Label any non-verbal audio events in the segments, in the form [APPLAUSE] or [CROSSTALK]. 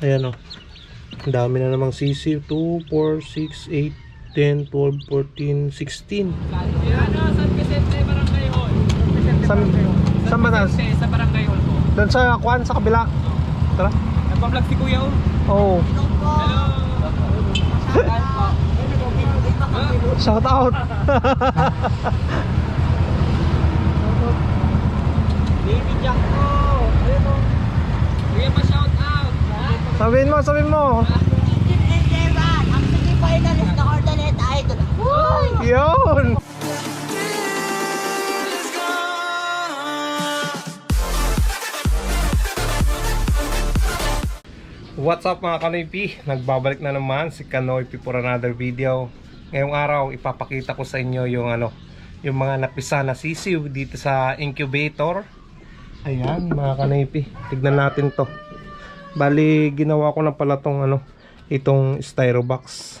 Ayan o. Ang dami na namang sisiw. 2, 4, 6, 8, 10, 12, 14, 16. Ano, San Vicente, Barangay Hall. San, San? Vicente, sa Barangay Hall po. Doon sa Kwan, sa kabila. Tara. Nagpa-vlog si Kuya oh. Oo. Hello. Shout out. [LAUGHS] Baby Jack po. Ayun po. Kuya pa shout out. Sabihin mo, sabihin mo. Ang sige finalist na coordinate idol. Uy! Yun. What's up mga kanoypi? Nagbabalik na naman si Kanoypi for another video. Ngayong araw ipapakita ko sa inyo yung ano, yung mga napisa na sisiw dito sa incubator. Ayan mga kanoypi, tignan natin to. Bali ginawa ko na pala tong ano, itong styro box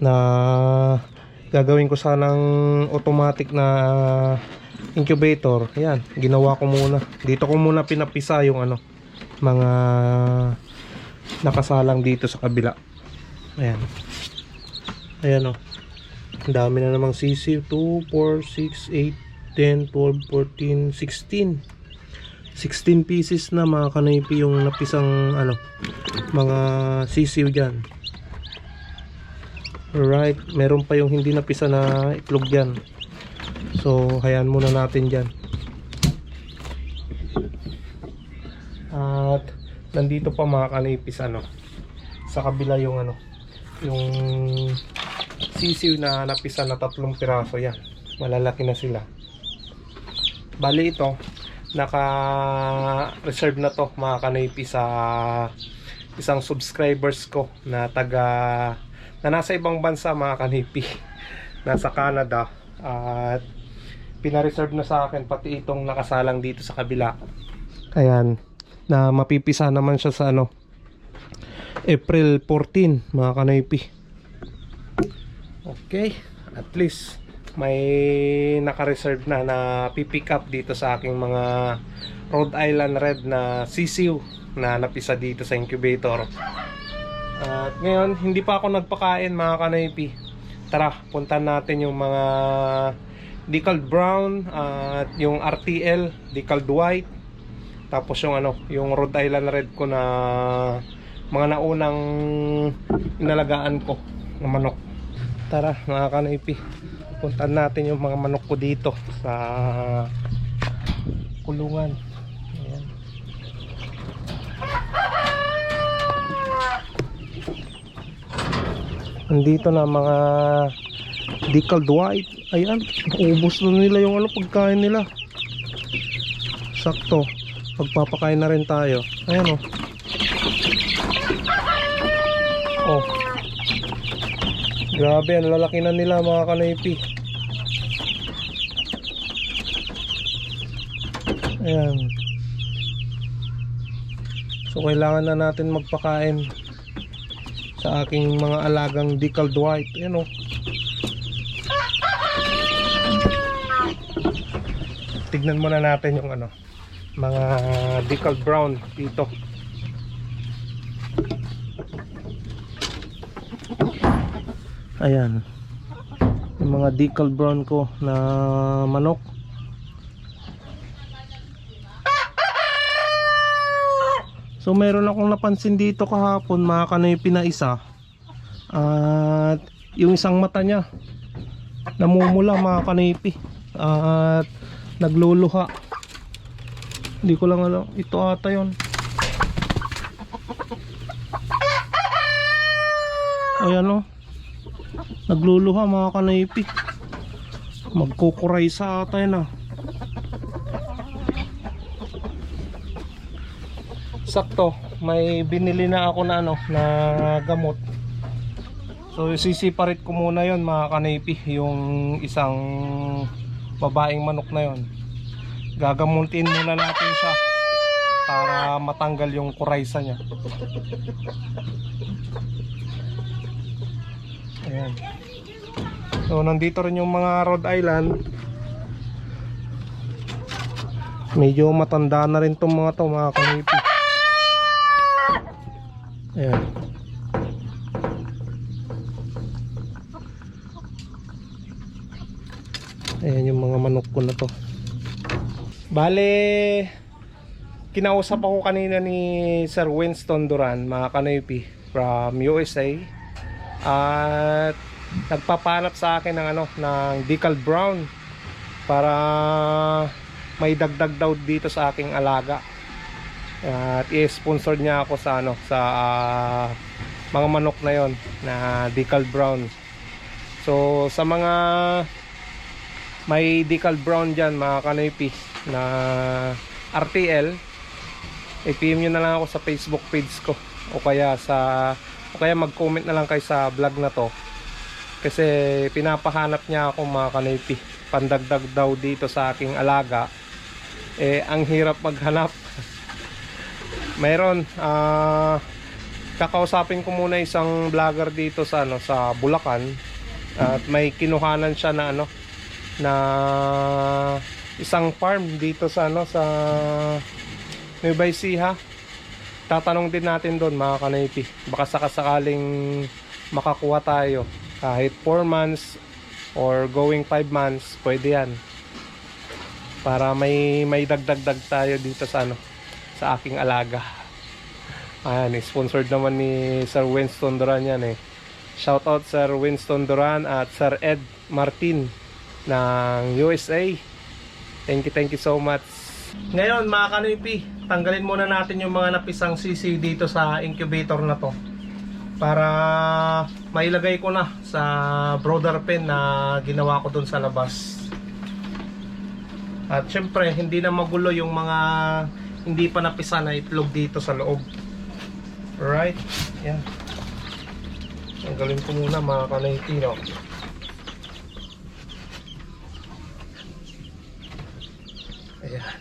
na gagawin ko sanang automatic na incubator. Ayan, ginawa ko muna. Dito ko muna pinapisa yung ano, mga nakasalang dito sa kabila. Ayan. Ayan o. Ang dami na namang sisiw. 2, 4, 6, 8, 10, 12, 14, 16. 16 pieces na mga kanaypi yung napisang ano, mga sisiw dyan. Alright, meron pa yung hindi napisa na itlog dyan. So, hayaan muna natin dyan. At nandito pa mga kanipis ano sa kabila yung ano yung sisiw na napisa na tatlong piraso yan malalaki na sila bali ito naka reserve na to mga kanipis sa isang subscribers ko na taga na nasa ibang bansa mga kanipi [LAUGHS] nasa Canada. At pinareserve na sa akin pati itong nakasalang dito sa kabila. Ayan. Na mapipisa naman siya sa ano April 14 mga kanaypi. Okay. At least may naka-reserve na na pipick up dito sa aking mga Rhode Island Red na sisiw na napisa dito sa incubator at ngayon hindi pa ako nagpakain mga kanaypi tara puntan natin yung mga decaled brown at yung RTL decaled white tapos yung ano, yung Rhode Island Red ko na mga naunang inalagaan ko na manok. Tara, mga kanaypi. Puntan natin yung mga manok ko dito sa kulungan. Ayan. Andito na mga decaled white. Ayan, ubos na nila yung ano pagkain nila. Sakto magpapakain na rin tayo ayan o oh. grabe ang lalaki na nila mga kanaypi ayan. So kailangan na natin magpakain sa aking mga alagang decaled white ayan o tignan muna natin yung ano mga decaled brown dito. Ayan. Yung mga decaled brown ko na manok so meron akong napansin dito kahapon mga kanoy pinaisa at yung isang mata niya namumula mga kanipi at nagluluha hindi ko lang alam. Ito ata yon. Ayan o. Nagluluha mga kanaypi. Magkukuray sa ata yun ah. Sakto. May binili na ako na ano, na gamot. So sisiparit ko muna yon mga kanaypi. Yung isang babaeng manok na yon gagamuntin muna natin siya para matanggal yung kuraysa niya ayan so nandito rin yung mga Rhode Island medyo matanda na rin tong mga to mga kanipi Ayan. Ayan yung mga manok ko na to. Bale, kinausap ako kanina ni Sir Winston Duran, mga kanoypi, from USA. At nagpapanap sa akin ng ano, ng decal brown para may dagdag daw dito sa aking alaga. At i-sponsor niya ako sa ano sa ah, mga manok na yon na decal brown. So sa mga may decal brown diyan mga kanoypi na RTL i-PM nyo na lang ako sa Facebook page ko. O kaya sa o kaya mag-comment na lang kayo sa vlog na to. Kasi pinapahanap niya ako mga kanoypi. Pandagdag daw dito sa aking alaga. Eh ang hirap maghanap mayroon ah kakausapin ko muna isang vlogger dito sa ano sa Bulacan. At may kinuhanan siya na ano na isang farm dito sa ano sa Nueva Ecija. Tatanong din natin doon mga kanaypi baka sakasakaling makakuha tayo. Kahit 4 months or going 5 months pwede yan. Para may may dagdag-dag tayo dito sa ano sa aking alaga. Ayan sponsored naman ni Sir Winston Duran yan eh. Shout out Sir Winston Duran at Sir Ed Martin ng USA thank you thank you so much. Ngayon mga kanipi tanggalin muna natin yung mga napisang sisi dito sa incubator na to. Para mailagay ko na sa brother pen na ginawa ko dun sa labas. At syempre hindi na magulo yung mga hindi pa napisa na itlog dito sa loob. Alright? Yan. Tanggalin ko muna mga kanipi no ayan.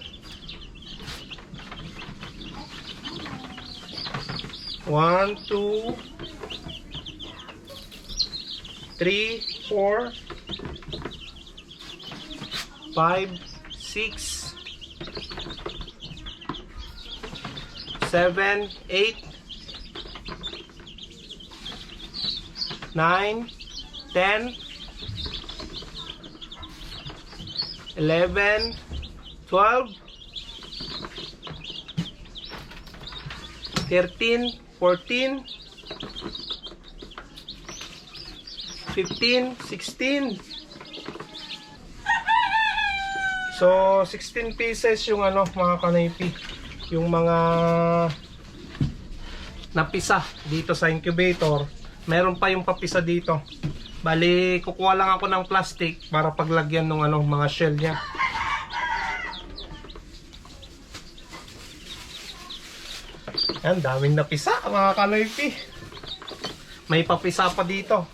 One, two, three, four, five, six, seven, eight, nine, ten, eleven, twelve, thirteen, fourteen, fifteen, sixteen. So, 16 pieces yung ano, mga kanaypi. Yung mga napisa dito sa incubator. Meron pa yung papisa dito. Bali, kukuha lang ako ng plastic para paglagyan ng ano, mga shell niya. Yan, daming napisa mga kanoypi. May papisa pa dito.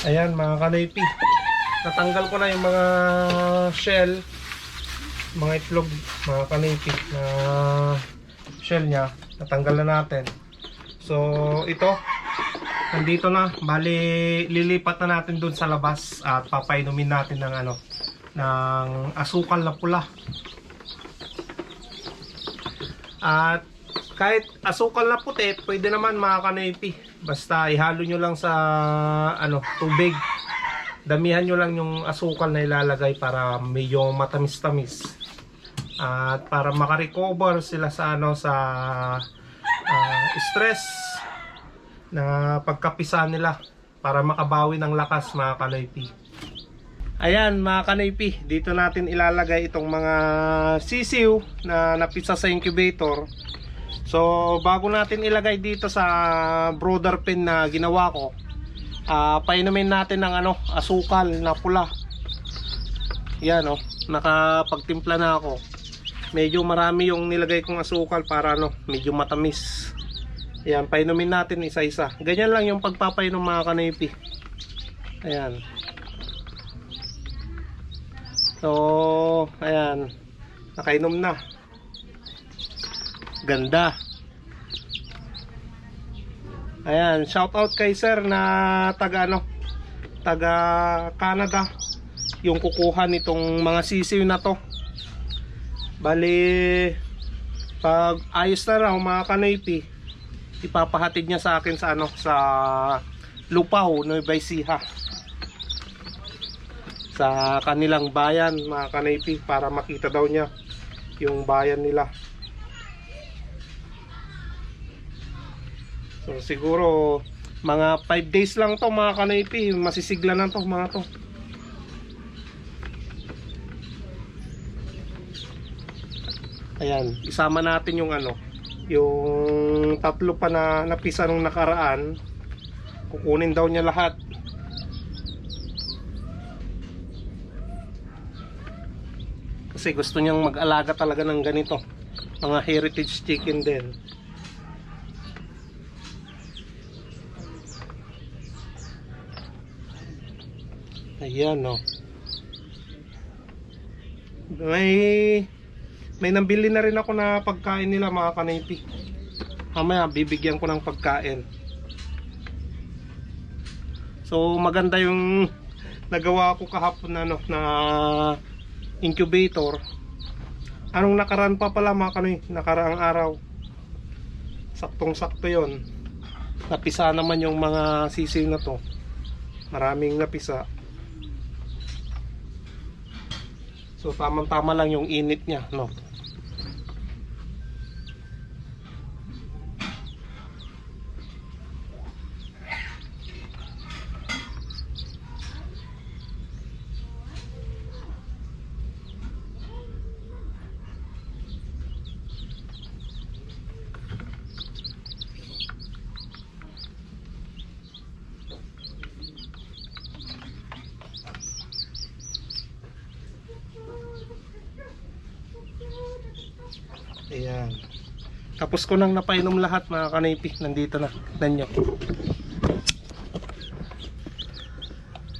Ayan mga kanaypi. Natanggal ko na yung mga shell, mga itlog, mga kanaypi na shell niya. Natanggal na natin. So ito, nandito na. Bali, lilipat na natin dun sa labas at papainumin natin ng ano, ng asukal na pula. At kahit asukal na puti, pwede naman mga kanaypi. Basta ihalo nyo lang sa ano, tubig. Damihan nyo lang yung asukal na ilalagay para medyo matamis-tamis. At para makarecover sila sa ano sa ah, stress na pagkapisa nila para makabawi ng lakas mga kanaypi. Ayan mga kanaypi, dito natin ilalagay itong mga sisiw na napisa sa incubator So, bago natin ilagay dito sa brother pin na ginawa ko, ah painumin natin ng ano, asukal na pula. Yan oh, nakapagtimpla na ako. Medyo marami yung nilagay kong asukal para ano, medyo matamis. Ayan, painumin natin isa-isa. Ganyan lang yung pagpapainom mga kanipi. Ayan. So, ayan. Nakainom na. Ganda. Ayan, shout out kay sir na taga ano, taga Canada. Yung kukuha nitong mga sisiw na to. Bali, pag ayos na raw mga kanipi, ipapahatid niya sa akin sa ano, sa Lupaw, Nueva Ecija sa kanilang bayan mga kanaypi para makita daw niya yung bayan nila so siguro mga 5 days lang to mga kanaypi. Masisigla na to mga to. Ayan isama natin yung ano yung tatlo pa na napisa nung nakaraan. Kukunin daw niya lahat. Kasi gusto niyang mag-alaga talaga ng ganito. Mga heritage chicken din ayan no may may nambili na rin ako na pagkain nila mga kanipi mamaya bibigyan ko ng pagkain. So maganda yung nagawa ko kahapon na, no, na incubator. Anong nakaraan pa pala mga kanoy nakaraang araw? Saktong sakto yon napisa naman yung mga sisiw na to. Maraming napisa so tamang tama lang yung init niya no Ayan. Tapos ko nang napainom lahat mga kanipi. Nandito na. Tignan nyo.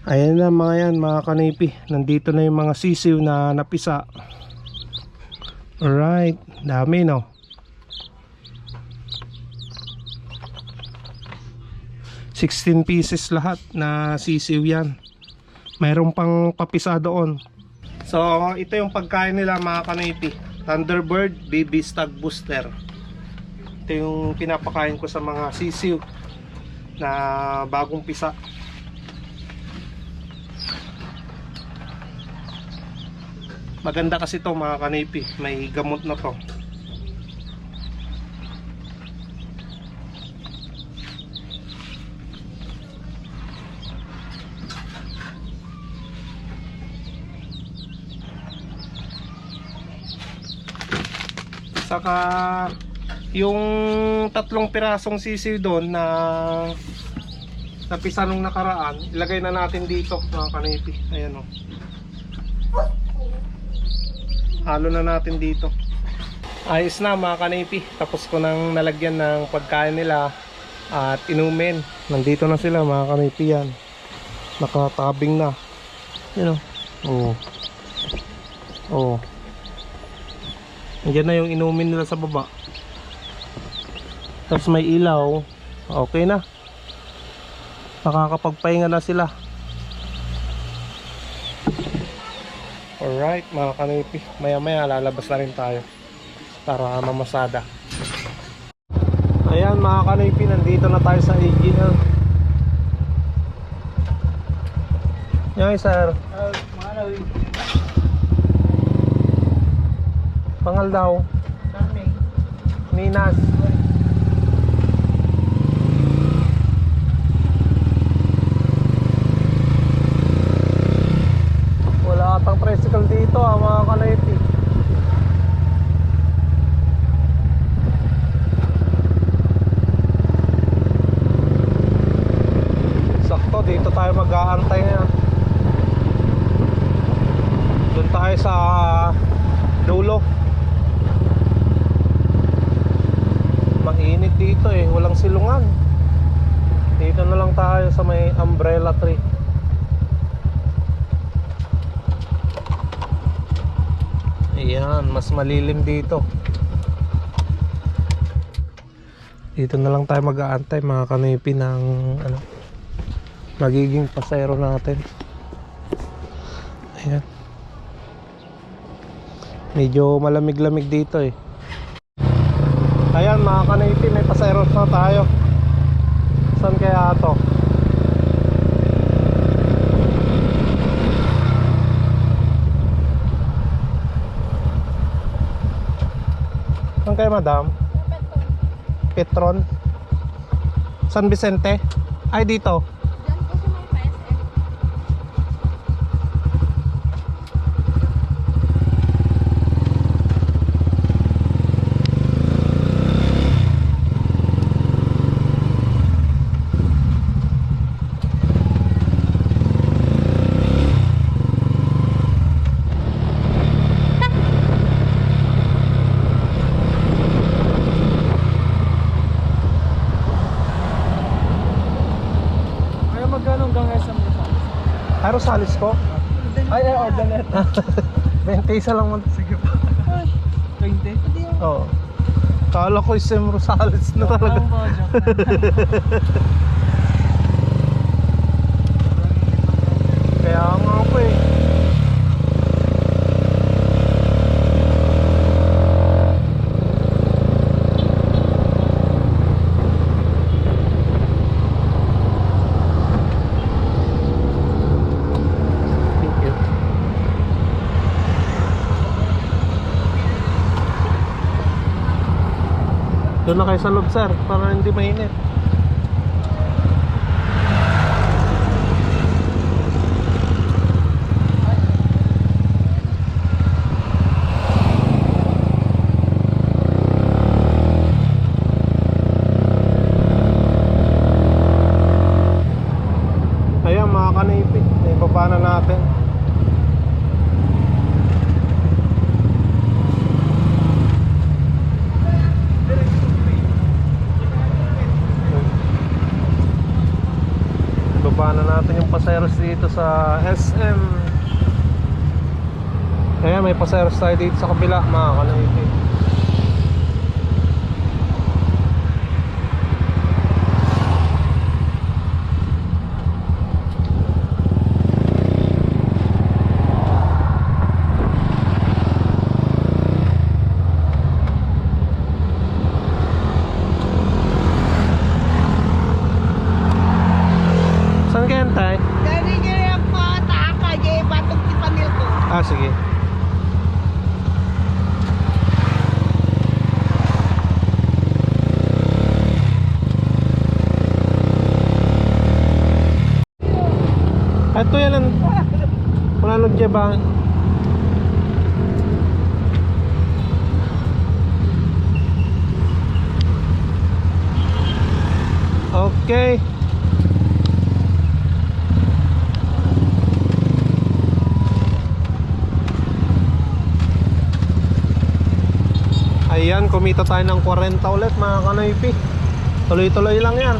Ayan na mga yan mga kanipi. Nandito na yung mga sisiw na napisa. Alright. Dami no. Sixteen pieces lahat na sisiw yan. Mayroon pang papisa doon. So, ito yung pagkain nila mga kanipi. Thunderbird Baby Stag Booster. Ito yung pinapakain ko sa mga sisiw na bagong pisa. Maganda kasi to mga kanipi. May gamot na to. Saka yung tatlong pirasong sisiw doon na napisa nung nakaraan, ilagay na natin dito mga kanipi. Ayan o. Halo na natin dito. Ayos na mga kanipi. Tapos ko nang nalagyan ng pagkain nila at inumin. Nandito na sila mga kanipi yan. Nakatabing na. Yan o. Oo. Oo. Nandiyan na yung inumin nila sa baba. Tapos may ilaw. Okay na. Nakakapagpahinga na sila. Alright mga kanipi. Maya maya lalabas na rin tayo. Para mamasada. Ayan mga kanipi. Nandito na tayo sa AGL. Yan sir. Pangal daw. darling. Minas. Wala atang tricycle dito ah, mga kanaypi. silungan. Dito na lang tayo sa may umbrella tree. Ayan, mas malilim dito. Dito na lang tayo mag-aantay mga kanipi ng ano, magiging pasero natin. Ayan. Medyo malamig-lamig dito eh. Ayan mga kanipi, may pasero na tayo. Saan kaya to? Kaya madam? Petron? San Vicente? Ay dito. Diyan po sa may PSM. Kaya magkano hanggang SM mo sa Rosales po? Ay, ay, order 20 [LAUGHS] isa lang man. Sige pa. 20? Oo. Kala ko isem Rosales na talaga. [LAUGHS] Joke lang po, joke lang. Kaya nga ako eh. Thank you. Doon na kayo sa loob sir, para hindi mainit. Ayan mga kanipit, ibaba na natin. Ibaba paseros dito sa SM. Ayan, may paseros tayo dito sa kabila mga kanipit. Ah, sige. Ito yan ang wala nagjabahan. Okay. Ayan, kumita tayo ng 40 ulit mga kanoypi. Tuloy-tuloy lang yan.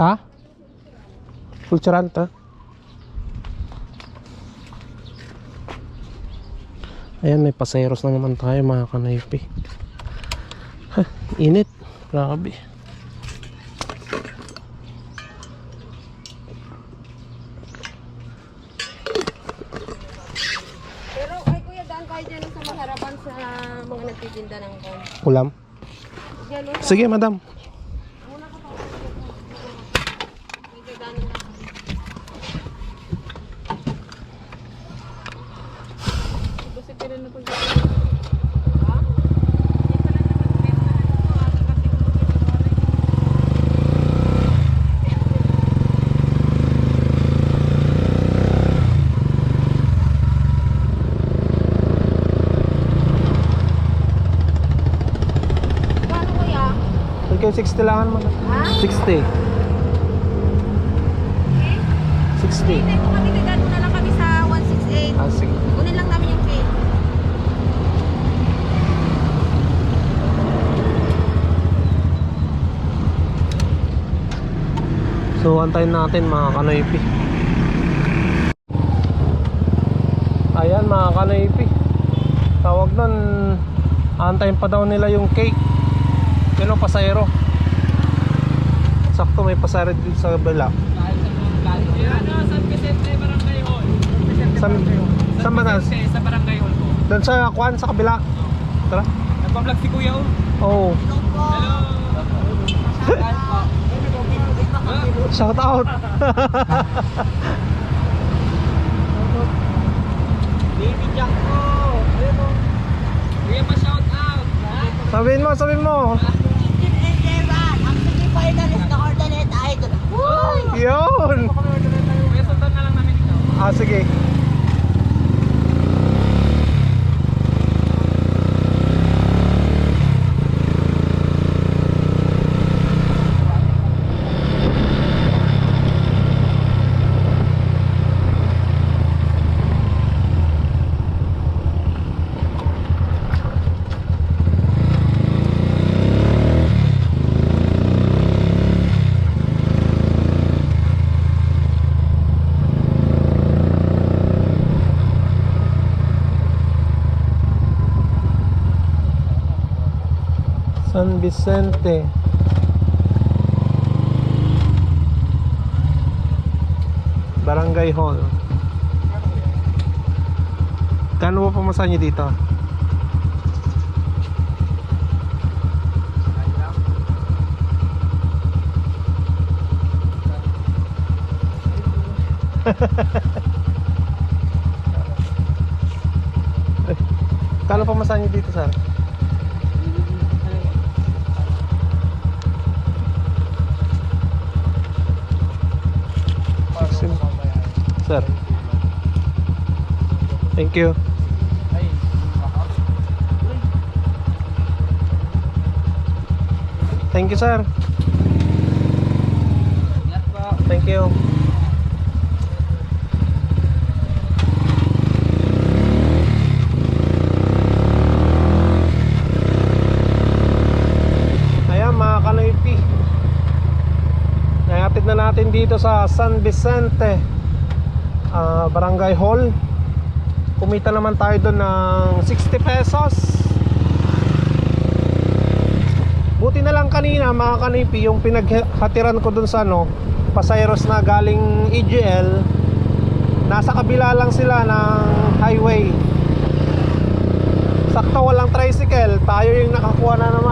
Ha? Kulturanta? Ayan, may paseros na naman tayo mga kanoypi. Ha, init. Grabe. Pero ay kuya, daan kayo dyan sa maharapan sa mga nagtitinda ng corn. Ulam? Sige, madam. Dito, daan lang. Kasi pila na pag- Ha? Hindi pala naman benta na ito, ah. Kasi kung ginagawa na yun. Paano kuya? Okay, 60 lang naman. Ha? 60. 60. Hindi po kami dadaan mo na lang kami sa 168. Ah, sige. Kunin lang namin yung cake. So, antayin natin mga kanoypi. Ayan mga kanoypi. Tawag nun, antayin pa daw nila yung cake. Yun ang. Sakto may pasayro dito sa kabila. Sa na? Vicente, sa Barangay Hall po. Doon sa Kwan, sa kabila. Tara. Nagpa-vlog si Kuya oh. Oh, po. Hello. Shout out. Baby Jack ko. Oh. Kuya pa shout out. sabihin mo, sabihin mo. Semi-finalist na Ordoneta Idol. Yun. Kuya sundan na lang namin ikaw. Ah, sige. San Vicente. Barangay Hall. Kano ba pamasahe niyo dito? [LAUGHS] Kano pamasahe niyo dito, sir? Sir. Thank you. Thank you, sir. Thank you. Ayan mga kanoypi Nayatid na natin dito sa San Vicente ah, Barangay Hall. Kumita naman tayo doon ng 60 pesos. Buti na lang kanina mga kanipi yung pinaghatiran ko dun sa ano Pasayros na galing EGL Nasa kabila lang sila ng highway. Sakto walang tricycle Tayo yung nakakuha na ng